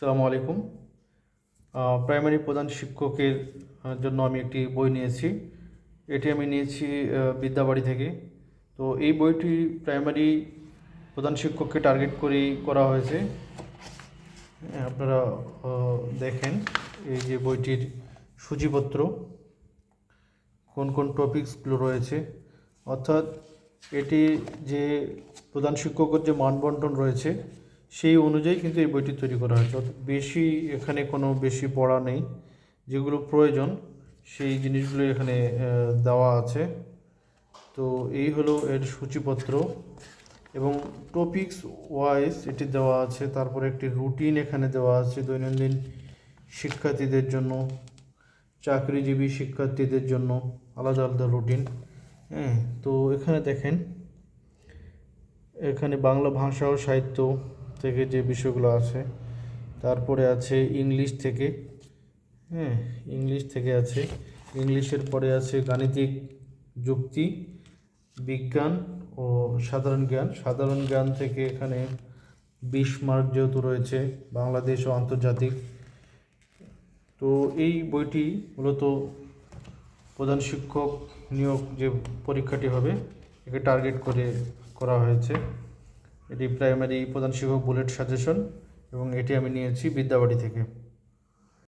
আসসালামু আলাইকুম। প্রাইমারি প্রধান শিক্ষকের জন্য আমি একটি বই নিয়েছি। এটি আমি নিয়েছি বিদ্যাবাড়ি থেকে। তো এই বইটি প্রাইমারি প্রধান শিক্ষককে টার্গেট করেই করা হয়েছে। হ্যাঁ, আপনারা দেখেন এই যে বইটির সূচিপত্র কোন কোন টপিকসগুলো রয়েছে। অর্থাৎ এটি যে প্রধান শিক্ষকের যে মানবন্টন রয়েছে সেই অনুযায়ী কিন্তু এই বইটি তৈরি করা হয়েছে। বেশি এখানে কোনো বেশি পড়া নেই। যেগুলো প্রয়োজন, সেই জিনিসগুলো এখানে দেওয়া আছে। তো এই হলো এর সূচিপত্র। এবং টপিকস ওয়াইজ এটি দেওয়া আছে। তারপরে একটি রুটিন এখানে দেওয়া আছে দৈনন্দিন শিক্ষার্থীদের জন্য, চাকরিজীবী শিক্ষার্থীদের জন্য, আলাদা আলাদা রুটিন হ্যাঁ তো এখানে দেখেন, এখানে বাংলা ভাষা ও সাহিত্য থেকে যে বিষয়গুলো আছে, তারপরে আছে ইংলিশ থেকে হ্যাঁ ইংলিশ থেকে আছে, ইংলিশের পরে আছে গাণিতিক যুক্তি, বিজ্ঞান ও সাধারণ জ্ঞান সাধারণ জ্ঞান থেকে এখানে বিশ মার্ক যেহেতু রয়েছে বাংলাদেশ ও আন্তর্জাতিক। তো এই বইটি মূলত প্রধান শিক্ষক নিয়োগ যে পরীক্ষাটি হবে, একে টার্গেট করে করা হয়েছে। এটি প্রাইমারি প্রধান শিক্ষক বুলেট সাজেশন এবং এটি আমি নিয়েছি বিদ্যাবাড়ি থেকে।